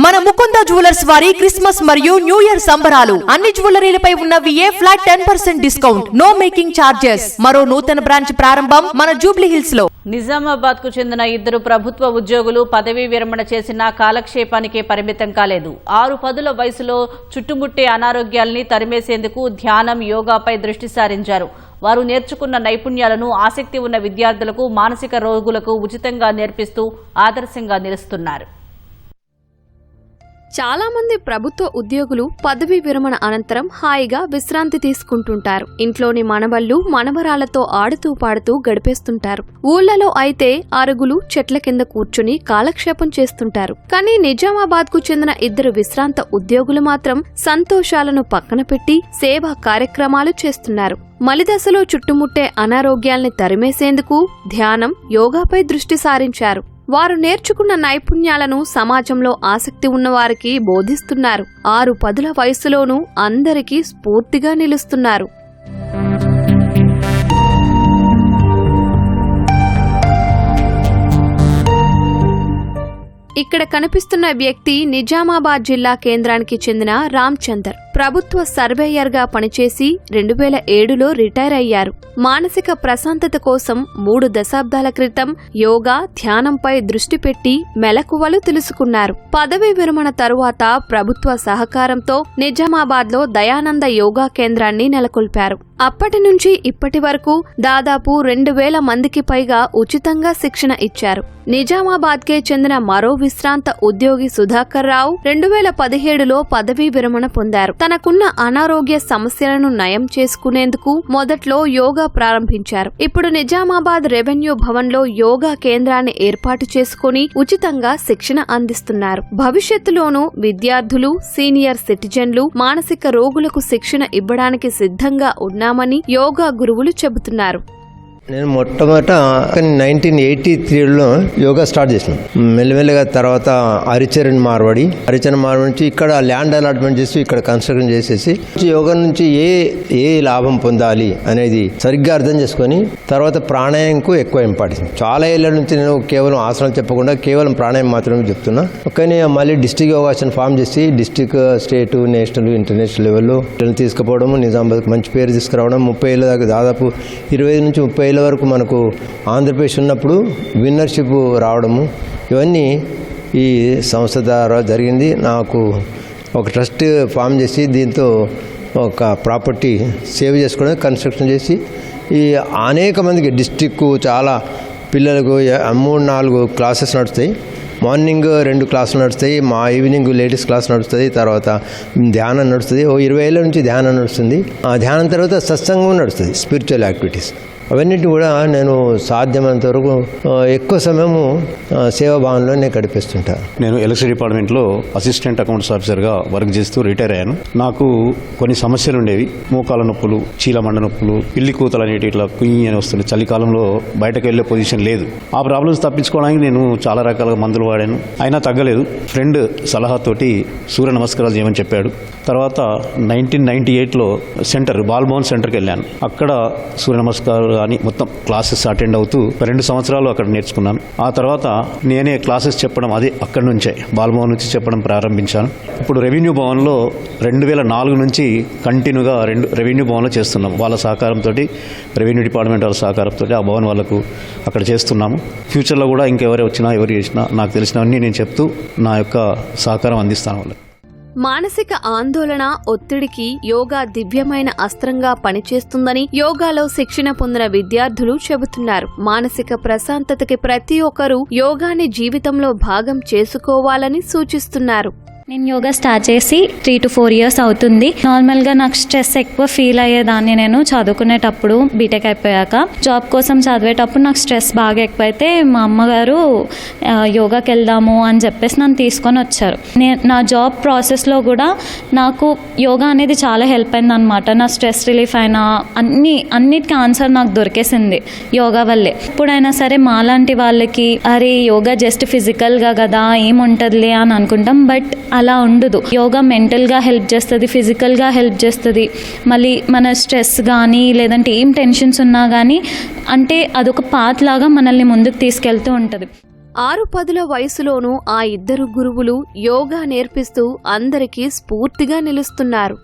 మన ముకుంద జ్యువెలర్స్ వారి క్రిస్మస్ మరియు న్యూ ఇయర్ సంబరాలు. అన్ని జ్యువెలరీలపై ఉన్న VA flat ten percent discount. No making charges. మరో నూతన బ్రాంచ్ ప్రారంభం మన జూబ్లీ హిల్స్లో నిజామాబాద్కు చెందిన ఇద్దరు ప్రభుత్వ ఉద్యోగులు పదవీ విరమణ చేసిన కాలక్షేపానికే పరిమితం కాలేదు. ఆరు పదుల వయసులో చుట్టుముట్టే అనారోగ్యాల్ని తరిమేసేందుకు ధ్యానం యోగాపై దృష్టి సారించారు. వారు నేర్చుకున్న నైపుణ్యాలను ఆసక్తి ఉన్న విద్యార్థులకు మానసిక రోగులకు ఉచితంగా నేర్పిస్తూ ఆదర్శంగా నిలుస్తున్నారు. చాలా మంది ప్రభుత్వ ఉద్యోగులు పదవీ విరమణ అనంతరం హాయిగా విశ్రాంతి తీసుకుంటుంటారు. ఇంట్లోని మనవళ్ళు మనవరాలతో ఆడుతూ పాడుతూ గడిపేస్తుంటారు. ఊళ్ళలో అయితే అరుగులు చెట్ల కింద కూర్చుని కాలక్షేపం చేస్తుంటారు. కానీ నిజామాబాద్కు చెందిన ఇద్దరు విశ్రాంత ఉద్యోగులు మాత్రం సంతోషాలను పక్కన పెట్టి సేవా కార్యక్రమాలు చేస్తున్నారు. మలిదశలో చుట్టుముట్టే అనారోగ్యాల్ని తరిమేసేందుకు ధ్యానం యోగాపై దృష్టి సారించారు. వారు నేర్చుకున్న నైపుణ్యాలను సమాజంలో ఆసక్తి ఉన్నవారికి బోధిస్తున్నారు. ఆరు పదుల వయసులోనూ అందరికీ స్ఫూర్తిగా నిలుస్తున్నారు. ఇక్కడ కనిపిస్తున్న వ్యక్తి నిజామాబాద్ జిల్లా కేంద్రానికి చెందిన రామ్చందర్. ప్రభుత్వ సర్వేయర్గా పనిచేసి రెండు వేల ఏడులో రిటైర్ అయ్యారు. మానసిక ప్రశాంతత కోసం మూడు దశాబ్దాల క్రితం యోగా ధ్యానంపై దృష్టి పెట్టి మెలకువలు తెలుసుకున్నారు. పదవీ విరమణ తరువాత ప్రభుత్వ సహకారంతో నిజామాబాద్లో దయానంద యోగా కేంద్రాన్ని నెలకొల్పారు. అప్పటి నుంచి ఇప్పటి వరకు దాదాపు రెండు వేల మందికి పైగా ఉచితంగా శిక్షణ ఇచ్చారు. నిజామాబాద్కే చెందిన మరో విశ్రాంత ఉద్యోగి సుధాకర్ రావు రెండు వేల పదిహేడులో పదవీ విరమణ పొందారు. తనకున్న అనారోగ్య సమస్యలను నయం చేసుకునేందుకు మొదట్లో యోగా ప్రారంభించారు. ఇప్పుడు నిజామాబాద్ రెవెన్యూ భవన్లో యోగా కేంద్రాన్ని ఏర్పాటు చేసుకుని ఉచితంగా శిక్షణ అందిస్తున్నారు. భవిష్యత్తులోనూ విద్యార్థులు సీనియర్ సిటిజన్లు మానసిక రోగులకు శిక్షణ ఇవ్వడానికి సిద్ధంగా ఉన్నామని యోగా గురువులు చెబుతున్నారు. నేను మొట్టమొదట నైన్టీన్ ఎయిటీ త్రీలో యోగా స్టార్ట్ చేసిన. మెల్లమెల్లగా తర్వాత హరిచరణ్ మార్వాడి. హరిచరణ్ మార్వాడి నుంచి ఇక్కడ ల్యాండ్ అలాట్మెంట్ చేసి ఇక్కడ కన్స్ట్రక్షన్ చేసేసి యోగా నుంచి ఏ ఏ లాభం పొందాలి అనేది సరిగ్గా అర్థం చేసుకొని తర్వాత ప్రాణాయామకు ఎక్కువ ఇంపార్టెన్స్. చాలా ఏళ్ళ నుంచి నేను కేవలం ఆసనం చెప్పకుండా కేవలం ప్రాణాయామం మాత్రమే చెప్తున్నా. కానీ మళ్ళీ డిస్టిక్ యోగాసన్ ఫామ్ చేసి డిస్టిక్ స్టేట్ నేషనల్ ఇంటర్నేషనల్ లెవెల్లో తీసుకుపోవడం నిజామాబాద్ మంచి పేరు తీసుకురావడం ముప్పై ఏళ్ళ దాకా దాదాపు ఇరవై నుంచి ముప్పై వేల వరకు మనకు ఆంధ్రప్రదేశ్ ఉన్నప్పుడు విన్నర్షిప్ రావడము ఇవన్నీ ఈ సంస్థ ద్వారా జరిగింది. నాకు ఒక ట్రస్ట్ ఫామ్ చేసి దీంతో ఒక ప్రాపర్టీ సేవ్ చేసుకోవడం కన్స్ట్రక్షన్ చేసి ఈ అనేక మందికి డిస్టిక్ చాలా పిల్లలకు మూడు నాలుగు క్లాసెస్ నడుస్తాయి. మార్నింగ్ రెండు క్లాసులు నడుస్తాయి మా ఈవినింగ్ లేడీస్ క్లాస్ నడుస్తుంది తర్వాత ధ్యానం నడుస్తుంది. ఓ ఇరవై ఏళ్ళ నుంచి ధ్యానం నడుస్తుంది. ఆ ధ్యానం తర్వాత సత్సంగం నడుస్తుంది స్పిరిచువల్ యాక్టివిటీస్. అవన్నిటి కూడా నేను సాధ్యమైనంత వరకు ఎక్కువ సమయము సేవా సేవాభావంలో నేను గడిపిస్తుంటాను నేను ఎలక్ట్రిసిటీ డిపార్ట్మెంట్లో అసిస్టెంట్ అకౌంట్స్ ఆఫీసర్గా వర్క్ చేస్తూ రిటైర్ అయ్యాను. నాకు కొన్ని సమస్యలు ఉండేవి. మోకాల నొప్పులు చీలమండ నొప్పులు పిల్లి కూతలు అనేటి ఇట్లా కుయ్యి అని వస్తుంది చలికాలంలో బయటకు వెళ్ళే పొజిషన్ లేదు. ఆ ప్రాబ్లమ్స్ తప్పించుకోవడానికి నేను చాలా రకాల మందులు వాడాను. అయినా తగ్గలేదు. ఫ్రెండ్ సలహాతోటి సూర్య నమస్కారాలు చేయమని చెప్పాడు. తర్వాత నైన్టీన్ నైన్టీ ఎయిట్లో సెంటర్ బాల్భవన్ సెంటర్కి వెళ్ళాను. అక్కడ సూర్య నమస్కారాలు కానీ మొత్తం క్లాసెస్ అటెండ్ అవుతూ రెండు సంవత్సరాలు అక్కడ నేర్చుకున్నాను. ఆ తర్వాత నేనే క్లాసెస్ చెప్పడం అదే అక్కడి నుంచే బాలభవన్ నుంచి చెప్పడం ప్రారంభించాను. ఇప్పుడు రెవెన్యూ భవన్లో రెండు వేల నాలుగు నుంచి కంటిన్యూగా రెండు రెవెన్యూ భవన్లో చేస్తున్నాం. వాళ్ళ సహకారంతో రెవెన్యూ డిపార్ట్మెంట్ వాళ్ళ సహకారంతో ఆ భవన్ వాళ్ళకు అక్కడ చేస్తున్నాము. ఫ్యూచర్లో కూడా ఇంకెవరు వచ్చినా ఎవరు చేసినా నాకు తెలిసినవన్నీ నేను చెప్తూ నా యొక్క సహకారం అందిస్తాను వాళ్ళకి. మానసిక ఆందోళన ఒత్తిడికి యోగా దివ్యమైన అస్త్రంగా పనిచేస్తుందని యోగాలో శిక్షణ పొందిన విద్యార్థులు చెబుతున్నారు. మానసిక ప్రశాంతతకి ప్రతి ఒక్కరూ యోగాని జీవితంలో భాగం చేసుకోవాలని సూచిస్తున్నారు. నేను యోగా స్టార్ట్ చేసి త్రీ టు ఫోర్ ఇయర్స్ అవుతుంది. నార్మల్గా నాకు స్ట్రెస్ ఎక్కువ ఫీల్ అయ్యేదాన్ని నేను చదువుకునేటప్పుడు బీటెక్ అయిపోయాక. జాబ్ కోసం చదివేటప్పుడు నాకు స్ట్రెస్ బాగా ఎక్కువైతే మా అమ్మగారు యోగాకి వెళ్దాము అని చెప్పేసి నన్ను తీసుకొని వచ్చారు. నేను నా జాబ్ ప్రాసెస్లో కూడా నాకు యోగా అనేది చాలా హెల్ప్ అయింది అనమాట నా స్ట్రెస్ రిలీఫ్ అయినా అన్ని అన్నిటికీ ఆన్సర్ నాకు దొరికేసింది యోగా వల్లే. ఇప్పుడైనా సరే మాలాంటి వాళ్ళకి అరే యోగా జస్ట్ ఫిజికల్గా కదా ఏముంటుందిలే అని అనుకుంటాం. బట్ అలా ఉండదు. యోగా మెంటల్గా హెల్ప్ చేస్తుంది ఫిజికల్గా హెల్ప్ చేస్తుంది. మళ్ళీ మన స్ట్రెస్ కానీ లేదంటే ఏం టెన్షన్స్ ఉన్నా కానీ అంటే అదొక పాత్ లాగా మనల్ని ముందుకు తీసుకెళ్తూ ఉంటుంది. ఆరు పదుల వయసులోనూ ఆ ఇద్దరు గురువులు యోగా నేర్పిస్తూ అందరికీ స్ఫూర్తిగా నిలుస్తున్నారు.